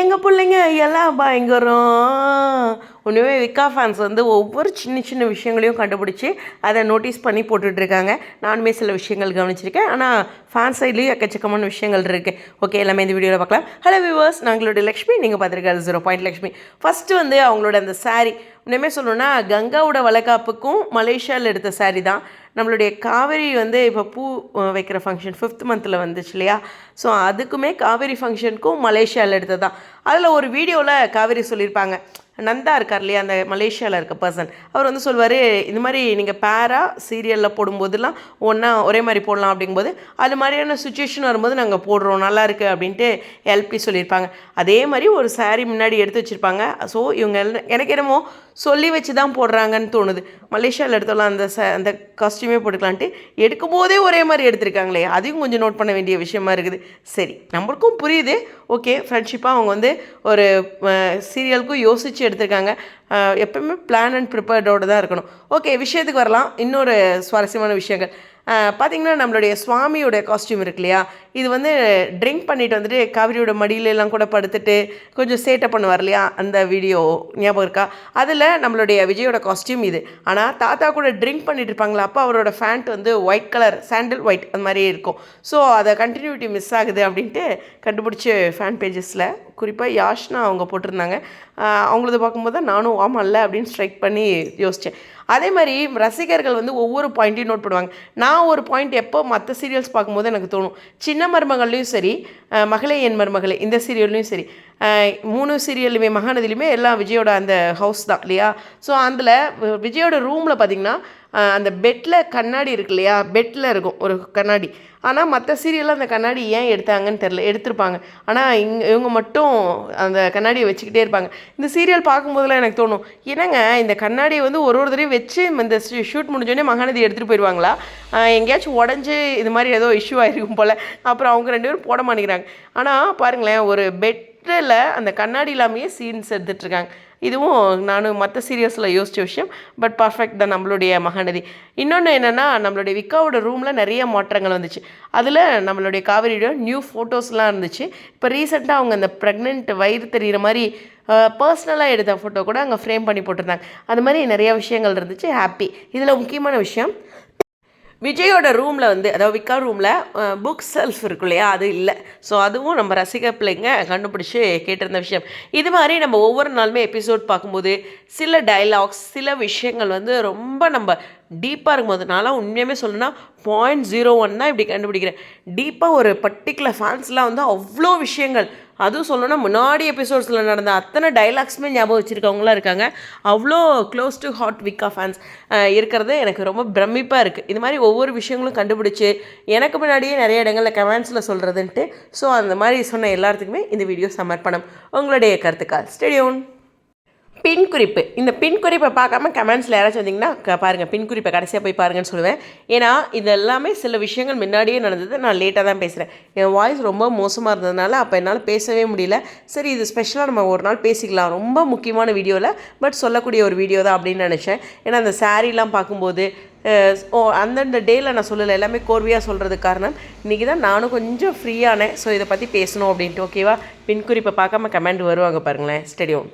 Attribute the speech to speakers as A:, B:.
A: எங்கள் பிள்ளைங்க எல்லாம் பயங்கரம் ஒன்றுமே விக்கா ஃபேன்ஸ் வந்து ஒவ்வொரு சின்ன சின்ன விஷயங்களையும் கண்டுபிடிச்சி அதை நோட்டீஸ் பண்ணி போட்டுட்ருக்காங்க. நானுமே சில விஷயங்கள் கவனிச்சிருக்கேன். ஆனால் ஃபேன்ஸ் சைட்லேயும் எக்கச்சக்கமான விஷயங்கள் இருக்குது ஓகே எல்லாமே இந்த வீடியோவில் பார்க்கலாம். ஹலோ வியூவர்ஸ் நாங்களுடைய லக்ஷ்மி. நீங்கள் பார்த்துருக்காரு ஜீரோ பாயிண்ட் லக்ஷ்மி. ஃபஸ்ட்டு வந்து அவங்களோட அந்த சாரீ இன்னுமே சொல்லணும்னா கங்காவோட வளைகாப்புக்கும் மலேசியாவில் எடுத்த saree தான். நம்மளுடைய காவேரி வந்து இப்போ பூ வைக்கிற ஃபங்க்ஷன் ஃபிஃப்த் மந்தில் வந்துச்சு இல்லையா? ஸோ அதுக்குமே காவேரி ஃபங்க்ஷனுக்கும் மலேசியாவில் எடுத்தது? தான் அதில் ஒரு வீடியோவில் காவேரி சொல்லியிருப்பாங்க. நந்தா இருக்கார் இல்லையா அந்த மலேசியாவில் இருக்க பர்சன் அவர் வந்து சொல்வார் இந்த மாதிரி நீங்கள் பேரா சீரியலில் போடும்போதெல்லாம் ஒன்றா ஒரே மாதிரி போடலாம் அப்படிங்கும்போது அது மாதிரியான சுச்சுவேஷன் வரும்போது நாங்கள் போடுறோம் நல்லா இருக்குது அப்படின்ட்டு எல்பி சொல்லியிருப்பாங்க. அதே மாதிரி ஒரு சாரீ முன்னாடி எடுத்து வச்சுருப்பாங்க. ஸோ இவங்க எனக்கு என்னமோ சொல்லி வச்சு தான் போடுறாங்கன்னு தோணுது. மலேசியாவில் எடுத்தாலும் அந்த ச அந்த காஸ்டியூமே போட்டுக்கலான்ட்டு எடுக்கும் போதே ஒரே மாதிரி எடுத்திருக்காங்களே அதையும் கொஞ்சம் நோட் பண்ண வேண்டிய விஷயமா இருக்குது. சரி நம்மளுக்கும் புரியுது. ஓகே ஃப்ரெண்ட்ஷிப்பாக அவங்க வந்து ஒரு சீரியலுக்கும் யோசித்து எடுத்திருக்காங்க. எப்பவுமே பிளான் அண்ட் ப்ரிப்பேர்டோடு தான் இருக்கணும். ஓகே விஷயத்துக்கு வரலாம். இன்னொரு சுவாரஸ்யமான விஷயங்கள். பார்த்திங்கன்னா நம்மளுடைய சுவாமியோடைய காஸ்டியூம் இருக்கு இல்லையா? இது வந்து ட்ரிங்க் பண்ணிட்டு வந்துட்டு காவிரியோட மடியிலெல்லாம் கூட படுத்துட்டு கொஞ்சம் சேட்டை பண்ணுவார் இல்லையா? அந்த வீடியோ ஞாபகம் இருக்கா? அதில் நம்மளுடைய விஜயோட காஸ்டியூம் இது. ஆனால் தாத்தா கூட ட்ரிங்க் பண்ணிட்டு இருப்பாங்களா? அப்போ அவரோட ஃபேண்ட் வந்து ஒயிட் கலர் சாண்டில் ஒயிட் அந்த மாதிரி இருக்கும். ஸோ அதை கண்டினியூட்டி மிஸ் ஆகுது அப்படின்ட்டு கண்டுபிடிச்சி ஃபேன் பேஜஸில் குறிப்பாக யாஷ்னா அவங்க போட்டிருந்தாங்க. அவங்களது பார்க்கும்போது தான் நானும் ஆமாம்ல அப்படின்னு ஸ்ட்ரைக் பண்ணி யோசித்தேன் அதே மாதிரி ரசிகர்கள் வந்து ஒவ்வொரு பாயிண்ட்டையும் நோட் பண்ணுவாங்க. நான் ஒரு பாயிண்ட் எப்போ மற்ற சீரியல்ஸ் பார்க்கும்போது எனக்கு தோணும். சின்ன மருமகள்லையும் சரி மகளே என் மருமகளே இந்த சீரியல்லையும் சரி. மூணு சீரியல்லையுமே மகாநதிலையுமே எல்லாம் விஜயோட அந்த ஹவுஸ் தான் இல்லையா? ஸோ அதில் விஜயோட ரூமில் பார்த்தீங்கன்னா அந்த பெட்டில் கண்ணாடி இருக்கு இல்லையா பெட்டில் இருக்கும் ஒரு கண்ணாடி. ஆனால் மற்ற சீரியலில் அந்த கண்ணாடி ஏன் எடுத்தாங்கன்னு தெரில எடுத்திருப்பாங்க. ஆனால் இங்கே இவங்க மட்டும் அந்த கண்ணாடியை வச்சுக்கிட்டே இருப்பாங்க. இந்த சீரியல் பார்க்கும்போதெல்லாம் எனக்கு தோணும் என்னங்க இந்த கண்ணாடியை வந்து ஒரு ஒரு தடவையும் வச்சு இந்த ஷூட் முடிஞ்சோடனே மகாநதி எடுத்துகிட்டு போயிடுவாங்களா? எங்கேயாச்சும் உடஞ்சி இது மாதிரி ஏதோ இஷ்யூ ஆகிருக்கும் போல். அப்புறம் அவங்க ரெண்டு பேரும் போட மாட்டேங்கிறாங்க. ஆனால் பாருங்களேன் ஒரு பெட் பெட்டில் அந்த கண்ணாடி இல்லாமையே சீன்ஸ் எடுத்துகிட்ருக்காங்க இதுவும் நானும் மற்ற சீரியல்ஸில் யோசித்த விஷயம். பட் பர்ஃபெக்ட் தான் நம்மளுடைய மகாநதி. இன்னொன்று என்னென்னா நம்மளுடைய விக்காவோட ரூமில் நிறைய மாற்றங்கள் வந்துச்சு. அதில் நம்மளுடைய காவிரியோட நியூ ஃபோட்டோஸ்லாம் இருந்துச்சு. இப்போ ரீசெண்டாக அவங்க அந்த ப்ரெக்னென்ட் வயிறு தெரிகிற மாதிரி பர்சனலாக எடுத்த ஃபோட்டோ கூட அங்கே ஃப்ரேம் பண்ணி போட்டிருந்தாங்க. அது மாதிரி நிறைய விஷயங்கள் இருந்துச்சு. ஹாப்பி இதில் முக்கியமான விஷயம் விஜயோட ரூமில் வந்து அதாவது விக்கா ரூமில் புக் செல்ஃப் இருக்கு இல்லையா? அது இல்லை. ஸோ அதுவும் நம்ம ரசிக பிள்ளைங்க கண்டுபிடிச்சி கேட்டிருந்த விஷயம். இது மாதிரி நம்ம ஒவ்வொரு நாளுமே எபிசோட் பார்க்கும்போது சில டைலாக்ஸ் சில விஷயங்கள் வந்து ரொம்ப நம்ம டீப்பாக இருக்கும்போது நான்லாம் உண்மையுமே சொல்லணும்னா பாயிண்ட் ஜீரோ ஒன் தான் இப்படி கண்டுபிடிக்கிறேன். டீப்பாக ஒரு பர்டிகுலர் ஃபேன்ஸ்லாம் வந்து அவ்வளோ விஷயங்கள் அதுவும் சொல்லணும்னா முன்னாடி எபிசோட்ஸில் நடந்த அத்தனை டைலாக்ஸுமே ஞாபகம் வச்சுருக்கவங்களாம் இருக்காங்க. அவ்வளோ க்ளோஸ் டு ஹாட் விக்கா ஃபேன்ஸ் இருக்கிறது எனக்கு ரொம்ப பிரமிப்பாக இருக்குது இது மாதிரி ஒவ்வொரு விஷயங்களும் கண்டுபிடிச்சி எனக்கு முன்னாடியே நிறைய இடங்களில் கமெண்ட்ஸில் சொல்கிறதுன்ட்டு ஸோ அந்த மாதிரி சொன்ன எல்லாத்துக்குமே இந்த வீடியோ சமர்ப்பணம். உங்களுடைய கருத்துக்கால் ஸ்டேடியோன் பின் குறிப்பு இந்த பின் குறிப்பை பார்க்காம கமெண்ட்ஸில் யாராச்சும் வந்தீங்கன்னா பாருங்கள் பின் குறிப்பை கடைசியாக போய் பாருங்கன்னு சொல்லுவேன். ஏன்னா இது எல்லாமே சில விஷயங்கள் முன்னாடியே நடந்தது. நான் லேட்டாக தான் பேசுகிறேன் என் வாய்ஸ் ரொம்ப மோசமாக இருந்ததுனால அப்போ என்னால் பேசவே முடியல. சரி இது ஸ்பெஷலாக நம்ம ஒரு நாள் பேசிக்கலாம். ரொம்ப முக்கியமான வீடியோவில் பட் சொல்லக்கூடிய ஒரு வீடியோ தான் அப்படின்னு நினச்சேன். ஏன்னா அந்த சாரீலாம் பார்க்கும்போது ஓ அந்தந்த டேயில் நான் சொல்லலை. எல்லாமே கோர்வையாக சொல்கிறதுக்கு காரணம். இன்றைக்கி தான் நானும் கொஞ்சம் ஃப்ரீயானேன் ஸோ இதை பற்றி பேசணும் அப்படின்ட்டு ஓகேவா பின் குறிப்பை பார்க்காம கமெண்ட் வருவாங்க பாருங்களேன். ஸ்டெடியோன்